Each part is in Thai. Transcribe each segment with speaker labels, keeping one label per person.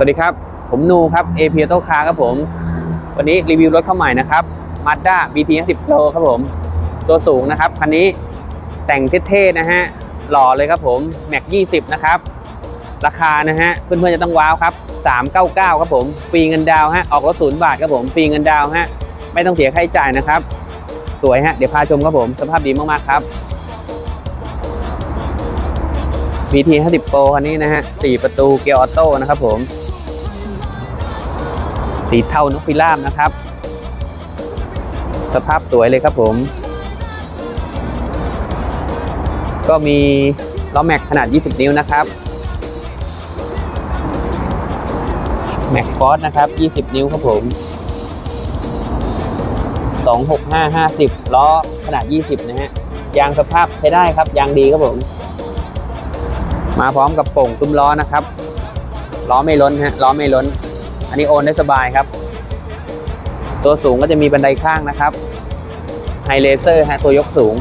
Speaker 1: สวัสดีครับ ผมนูครับ a p Auto Car ครับผม วันนี้รีวิวรถเข้าใหม่นะครับ Mazda BT 50 Pro ครับผม ตัวสูงนะครับ คันนี้แต่งเท่ๆนะฮะ หล่อเลยครับผม Mac 20 นะครับ ราคานะฮะ เพื่อนๆจะต้องว้าวครับ 399 ครับผม ฟรีเงินดาวฮะ ออกรถศูนย์บาทครับผม ฟรีเงินดาวฮะ ไม่ต้องเสียค่าใช้จ่ายนะครับ สวยฮะ เดี๋ยวพาชมครับผม สภาพดีมากๆครับ BT 50 Pro คันนี้นะฮะ 4 ประตูเกียร์ออโต้นะครับผม สีเทานกพิราบนะครับ สภาพสวยเลยครับผม ก็มีล้อแม็กขนาด 20 นิ้วนะครับ แม็กฟอสนะครับ 20 นิ้วครับผม 265 50 ล้อขนาด 20 นะฮะ ยางสภาพใช้ได้ครับ ยางดีครับผม มาพร้อมกับโป่งตุ้มล้อนะครับ ล้อไม่ล้นฮะ ล้อไม่ล้น อันนี้โอนได้สบายครับ ตัวสูงก็จะมีบันไดข้างนะครับ ไฮเลเซอร์ฮะตัวยกสูง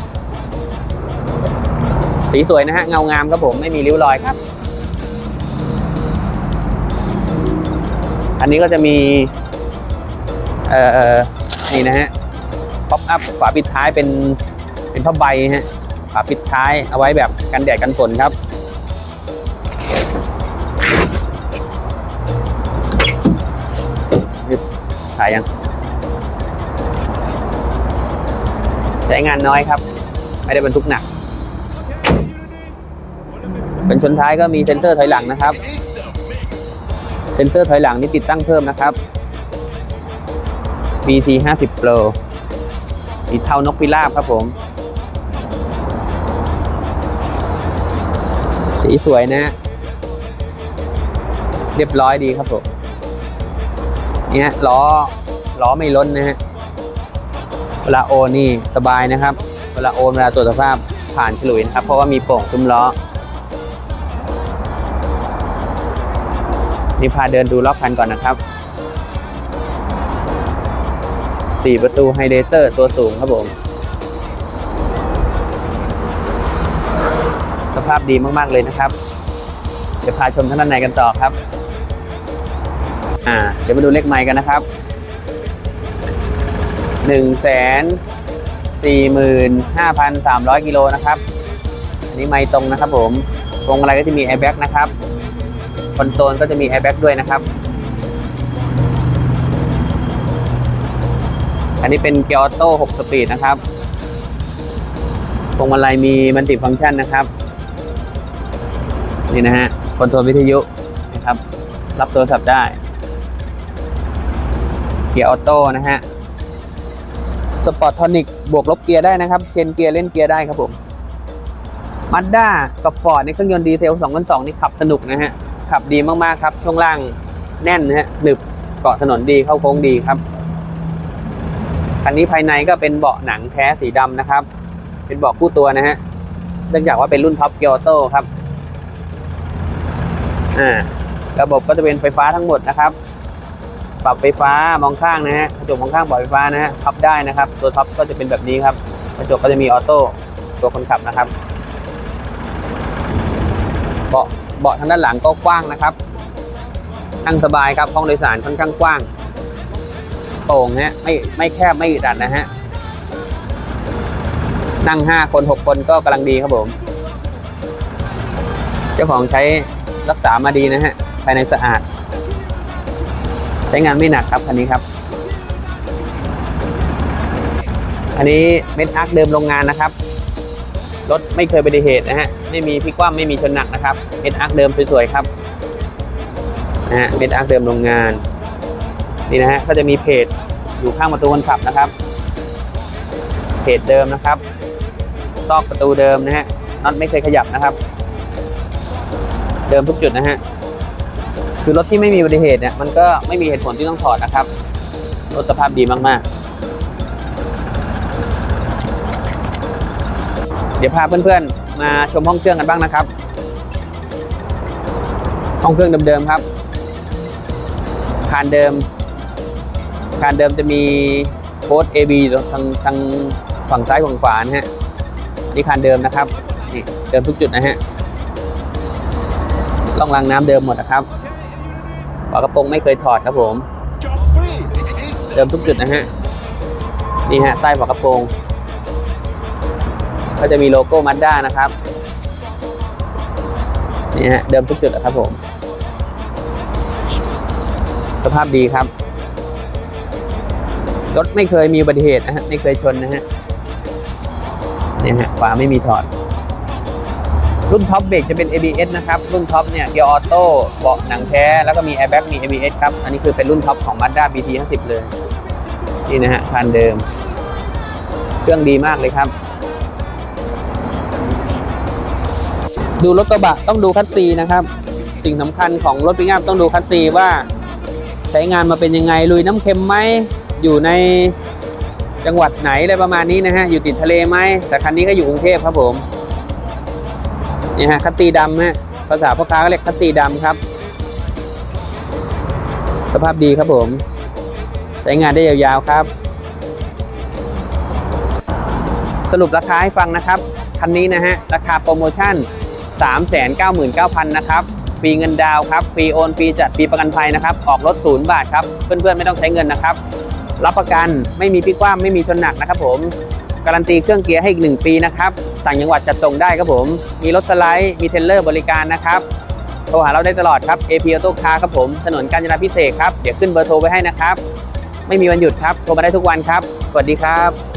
Speaker 1: สีสวยนะฮะ เงางามครับผมไม่มีริ้วรอยครับ อันนี้ก็จะมีเอ่อนี่นะฮะป๊อปอัพฝาปิดท้ายเป็นเป็นผ้าใบฮะฝาปิดท้ายเอาไว้แบบกันแดดกันฝนครับ ถ่ายยัง ใช้งานน้อยครับ ไม่ได้บรรทุกหนัก เป็นชนท้ายก็มีเซ็นเซอร์ถอยหลังนะครับ เซ็นเซอร์ถอยหลังนี่ติดตั้งเพิ่มนะครับ BT 50 Pro สีเทานกพิราบครับผม สีสวยนะ เรียบร้อยดีครับผม เนี่ยล้อล้อไม่ล้นนะฮะเวลาโอนนี่สบายนะครับ เวลาโอนเวลาตรวจสภาพผ่านฉลุยนะครับ เพราะว่ามีโป่งซุ้มล้อ นี่พาเดินดูรอบคันก่อนนะครับสี่ประตูไฮเดเซอร์ตัวสูงครับผม สภาพดีมาก ๆ เลยนะครับ เดี๋ยวพาชมท่านด้านในกันต่อครับ อ่า เดี๋ยวมาดูเลขไมค์กันนะครับหนึ่งแสนสี่หมื่นห้าพันสามร้อยกิโลนะครับ อันนี้ไม่ตรงนะครับผมพวงอะไรก็จะมีแอร์แบ็กนะครับ คอนโซลก็จะมีแอร์แบ็กด้วยนะครับ อันนี้เป็นเกียร์ออโต้6สปีดนะครับพวงมาลัยมีมันติฟังก์ชันนะครับ นี่นะฮะคอนโทรลวิทยุนะครับ รับโทรศัพท์ได้ กียร์ออโต้นะฮะสปอร์ตทอนิกบวกลบเกียร์ได้นะครับ เชนเกียร์เล่นเกียร์ได้ครับผมมาด้ากับฟอร์ดในเครื่องยนต์ดีเซล2.2นี่ขับสนุกนะฮะ ขับดีมากๆครับ ช่วงล่างแน่นนะฮะหนึบเกาะถนนดีเข้าโค้งดีครับคันนี้ภายในก็เป็นเบาะหนังแท้สีดำนะครับ เป็นเบาะคู่ตัวนะฮะเนื่องจากว่าเป็นรุ่นท็อปเกียร์ออโต้ครับอ่าระบบก็จะเป็นไฟฟ้าทั้งหมดนะครับ ปรับไฟฟ้ามองข้างนะฮะกระจกมองข้างปรับไฟฟ้านะฮะพับได้นะครับ ตัวท็อปก็จะเป็นแบบนี้ครับกระจกก็จะมีออโต้ตัวคนขับนะครับเบาะเบาะทางด้านหลังก็กว้างนะครับนั่งสบายครับห้องโดยสารค่อนข้างกว้างโป่งฮะไม่ไม่แคบไม่อึดอัดนะฮะนั่งห้าคนหกคนก็กำลังดีครับผม เจ้าของใช้รักษามาดีนะฮะภายในสะอาด ใช้งานไม่หนักครับคันนี้ครับ อันนี้เม็ดอาร์คเดิมโรงงานนะครับ รถไม่เคยอุบัติเหตุนะฮะ ไม่มีพิกคว่ำไม่มีชนหนักนะครับ เม็ดอาร์คเดิมสวยๆครับนะฮะเม็ดอาร์คเดิมโรงงาน นี่นะฮะ ก็จะมีเพจอยู่ข้างประตูคนขับนะครับ เพจเดิมนะครับ ซอกประตูเดิมนะฮะน็อตไม่เคยขยับนะครับ เดิมทุกจุดนะฮะ คือรถที่ไม่มีอุบัติเหตุเนี่ยมันก็ไม่มีเหตุผลที่ต้องถอดนะครับ รถสภาพดีมากๆ เดี๋ยวพาเพื่อนๆ มาชมห้องเครื่องกันบ้างนะครับ ห้องเครื่องเดิมๆครับคานเดิมคานเดิมจะมีโค้ด AB ทางทางฝั่งซ้ายฝั่งขวานะฮะนี่คานเดิมนะครับนี่เดิมทุกจุดนะฮะล่องรางน้ำเดิมหมดนะครับ ฝากระโปรงไม่เคยถอดครับผม เดิมทุกจุดนะฮะ นี่ฮะใต้ฝากระโปรง ก็จะมีโลโก้มั d ด้านะครับ นี่ฮะเดิมทุกจุดนะครับผม สภาพดีครับ รถไม่เคยมีอุบัติเหตุนะฮะ ไม่เคยชนนะฮะ นี่ฮะฝาไม่มีถอด รุ่นท็อปเบรกจะเป็น ABS นะครับ รุ่นท็อปเนี่ยเกียร์ออโต้เบาะหนังแท้ แล้วก็มีแอร์แบ็กมี ABS ครับ อันนี้คือเป็นรุ่นท็อปของ Mazda BT 50เลย นี่นะฮะคันเดิม เครื่องดีมากเลยครับ ดูรถกระบะต้องดูคัสซีนะครับ สิ่งสำคัญของรถปิกอัพต้องดูคัสซีว่า ใช้งานมาเป็นยังไง ลุยน้ำเค็มไหม อยู่ในจังหวัดไหนอะไรประมาณนี้นะฮะ อยู่ติดทะเลไหม แต่คันนี้ก็อยู่กรุงเทพครับผม นี่ฮะคัสซีดำฮะภาษาพ่อค้าก็เรียกคัสซีดำครับ สภาพดีครับผมใช้งานได้ยาวๆครับ สรุปราคาให้ฟังนะครับคันนี้นะฮะราคาโปรโมชั่น 399,000 นะครับฟรีเงินดาวครับฟรีโอนฟรีจัดฟรีประกันภัยนะครับ ออกรถศูนย์บาทครับ เพื่อนๆ ไม่ต้องใช้เงินนะครับ รับประกันไม่มีพิกคว่ำไม่มีชนหนักนะครับผม การันตีเครื่องเกียร์ให้อีก 1 ปีนะครับต่างจังหวัดจัดส่งได้ครับผม มีรถสไลด์ มีเทรลเลอร์บริการนะครับโทรหาเราได้ตลอดครับ AP Auto Car ครับผม ถนนกาญจนาพิเศษครับ เดี๋ยวขึ้นเบอร์โทรไว้ให้นะครับ ไม่มีวันหยุดครับ โทรมาได้ทุกวันครับ สวัสดีครับ